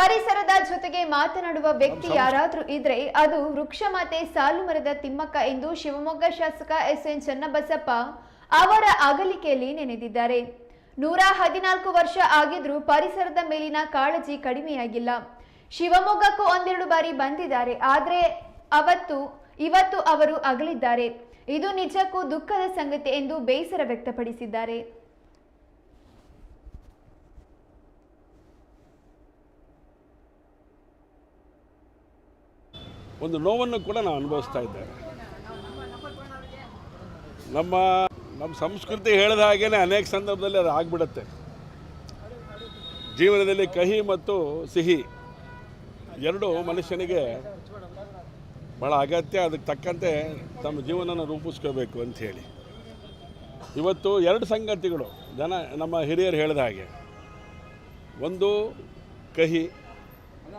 ಪರಿಸರದ ಜೊತೆಗೆ ಮಾತನಾಡುವ ವ್ಯಕ್ತಿ ಯಾರಾದರೂ ಇದ್ರೆ ಅದು ವೃಕ್ಷ ಮಾತೆ ಸಾಲು ಮರದ ತಿಮ್ಮಕ್ಕ ಎಂದು ಶಿವಮೊಗ್ಗ ಶಾಸಕ ಎಸ್ ಎನ್ ಚನ್ನಬಸಪ್ಪ ಅವರ ಅಗಲಿಕೆಯಲ್ಲಿ ನೆನೆದಿದ್ದಾರೆ. ನೂರ ಹದಿನಾಲ್ಕು ವರ್ಷ ಆಗಿದ್ರೂ ಪರಿಸರದ ಮೇಲಿನ ಕಾಳಜಿ ಕಡಿಮೆಯಾಗಿಲ್ಲ. ಶಿವಮೊಗ್ಗಕ್ಕೂ ಒಂದೆರಡು ಬಾರಿ ಬಂದಿದ್ದಾರೆ ಆದ್ರೆ ಅವತ್ತು ಇವತ್ತು ಅವರು ಅಗಲಿದ್ದಾರೆ. ಇದು ನಿಜಕ್ಕೂ ದುಃಖದ ಸಂಗತಿ ಎಂದು ಬೇಸರ ವ್ಯಕ್ತಪಡಿಸಿದ್ದಾರೆ. ಒಂದು ನೋವನ್ನು ಕೂಡ ನಾವು ಅನುಭವಿಸ್ತಾ ಇದ್ದೇವೆ. ನಮ್ಮ ನಮ್ಮ ಸಂಸ್ಕೃತಿ ಹೇಳಿದ ಹಾಗೇ ಅನೇಕ ಸಂದರ್ಭದಲ್ಲಿ ಅದು ಆಗ್ಬಿಡುತ್ತೆ. ಜೀವನದಲ್ಲಿ ಕಹಿ ಮತ್ತು ಸಿಹಿ ಎರಡು ಮನುಷ್ಯನಿಗೆ ಭಾಳ ಅಗತ್ಯ, ಅದಕ್ಕೆ ತಕ್ಕಂತೆ ತಮ್ಮ ಜೀವನನ ರೂಪಿಸ್ಕೋಬೇಕು ಅಂತ ಹೇಳಿ. ಇವತ್ತು ಎರಡು ಸಂಗತಿಗಳು ಜನ, ನಮ್ಮ ಹಿರಿಯರು ಹೇಳಿದ ಹಾಗೆ. ಒಂದು ಕಹಿ,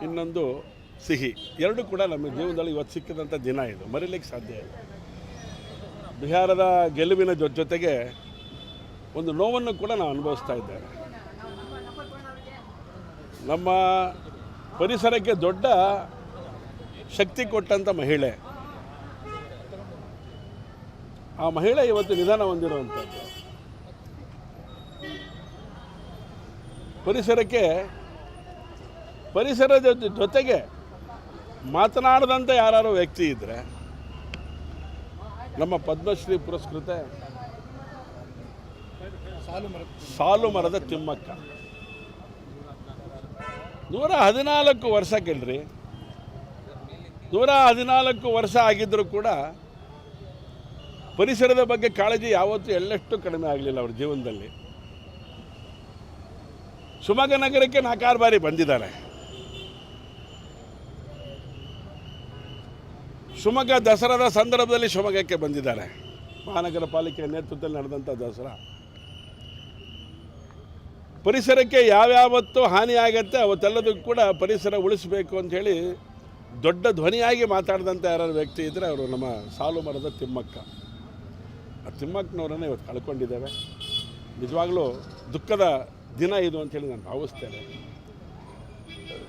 ಇನ್ನೊಂದು ಸಿಹಿ. ಎರಡು ಕೂಡ ನಮ್ಮ ಜೀವನದಲ್ಲಿ ಇವತ್ತು ಸಿಕ್ಕಿದಂಥ ದಿನ ಇದು. ಮರೀಲಿಕ್ಕೆ ಸಾಧ್ಯ ಇಲ್ಲ. ಬಿಹಾರದ ಗೆಲುವಿನ ಜೊ ಜೊತೆಗೆ ಒಂದು ನೋವನ್ನು ಕೂಡ ನಾವು ಅನುಭವಿಸ್ತಾ ಇದ್ದೇವೆ. ನಮ್ಮ ಪರಿಸರಕ್ಕೆ ದೊಡ್ಡ ಶಕ್ತಿ ಕೊಟ್ಟಂಥ ಮಹಿಳೆ. ಆ ಮಹಿಳೆ ಇವತ್ತು ನಿಧಾನ ಹೊಂದಿರುವಂಥದ್ದು. ಪರಿಸರಕ್ಕೆ, ಪರಿಸರದ ಜೊತೆಗೆ ಮಾತನಾಡದಂಥ ಯಾರು ವ್ಯಕ್ತಿ ಇದ್ದರೆ ನಮ್ಮ ಪದ್ಮಶ್ರೀ ಪುರಸ್ಕೃತ ಸಾಲು ಮರದ ತಿಮ್ಮಕ್ಕ. ನೂರ ಹದಿನಾಲ್ಕು ವರ್ಷ ಕೇಳ್ರಿ. ನೂರ ಹದಿನಾಲ್ಕು ವರ್ಷ ಆಗಿದ್ದರೂ ಕೂಡ ಪರಿಸರದ ಬಗ್ಗೆ ಕಾಳಜಿ ಯಾವತ್ತೂ ಎಲ್ಲೆಷ್ಟು ಕಡಿಮೆ ಆಗಲಿಲ್ಲ ಅವ್ರ ಜೀವನದಲ್ಲಿ. ಶಿವಮೊಗ್ಗ ನಗರಕ್ಕೆ ನಾಲ್ಕಾರು ಬಾರಿ ಬಂದಿದ್ದಾರೆ. ಶಿವಮೊಗ್ಗ ದಸರಾದ ಸಂದರ್ಭದಲ್ಲಿ ಶಿವಮೊಗ್ಗಕ್ಕೆ ಬಂದಿದ್ದಾರೆ. ಮಹಾನಗರ ಪಾಲಿಕೆ ನೇತೃತ್ವದಲ್ಲಿ ನಡೆದಂಥ ದಸರಾ. ಪರಿಸರಕ್ಕೆ ಯಾವ್ಯಾವತ್ತು ಹಾನಿಯಾಗತ್ತೆ, ಅವತ್ತೆಲ್ಲದಕ್ಕೂ ಕೂಡ ಪರಿಸರ ಉಳಿಸಬೇಕು ಅಂಥೇಳಿ ದೊಡ್ಡ ಧ್ವನಿಯಾಗಿ ಮಾತಾಡಿದಂಥ ಯಾರು ವ್ಯಕ್ತಿ ಇದ್ದರೆ ಅವರು ನಮ್ಮ ಸಾಲು ಮರದ ತಿಮ್ಮಕ್ಕ. ಆ ತಿಮ್ಮಕ್ಕನವರನ್ನೇ ಇವತ್ತು ಕಳ್ಕೊಂಡಿದ್ದೇವೆ. ನಿಜವಾಗ್ಲೂ ದುಃಖದ ದಿನ ಇದು ಅಂತೇಳಿ ನಾನು ಭಾವಿಸ್ತೇನೆ.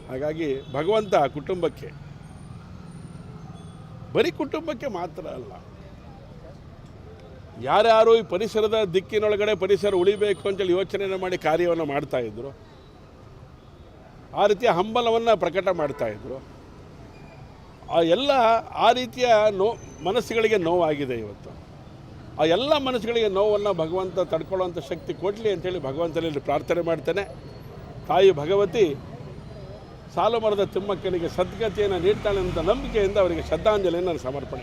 ಹಾಗಾಗಿ ಭಗವಂತ ಕುಟುಂಬಕ್ಕೆ ಬರೀ ಕುಟುಂಬಕ್ಕೆ ಮಾತ್ರ ಅಲ್ಲ. ಯಾರ್ಯಾರು ಈ ಪರಿಸರದ ದಿಕ್ಕಿನೊಳಗಡೆ ಪರಿಸರ ಉಳಿಬೇಕು ಅಂತೇಳಿ ಯೋಚನೆಯನ್ನು ಮಾಡಿ ಕಾರ್ಯವನ್ನು ಮಾಡ್ತಾ ಇದ್ರು. ಆ ರೀತಿಯ ಹಂಬಲವನ್ನು ಪ್ರಕಟ ಮಾಡ್ತಾ ಇದ್ರು. ಆ ಎಲ್ಲ, ಆ ರೀತಿಯ ನೋ, ಮನಸ್ಸುಗಳಿಗೆ ನೋವಾಗಿದೆ ಇವತ್ತು. ಆ ಎಲ್ಲ ಮನಸ್ಸುಗಳಿಗೆ ನೋವನ್ನು ಭಗವಂತ ತಡ್ಕೊಳ್ಳುವಂಥ ಶಕ್ತಿ ಕೊಡಲಿ ಅಂತೇಳಿ ಭಗವಂತನಲ್ಲಿ ಪ್ರಾರ್ಥನೆ ಮಾಡ್ತೇನೆ. ತಾಯಿ ಭಗವತಿ ಸಾಲು ಮರದ ತಿಮ್ಮಕ್ಕನಿಗೆ ಸದ್ಗತಿಯನ್ನು ನೀಡ್ತಾಳೆ ಅಂತ ನಂಬಿಕೆಯಿಂದ ಅವರಿಗೆ ಶ್ರದ್ಧಾಂಜಲಿಯನ್ನು ನಾನು ಸಮರ್ಪಣೆ.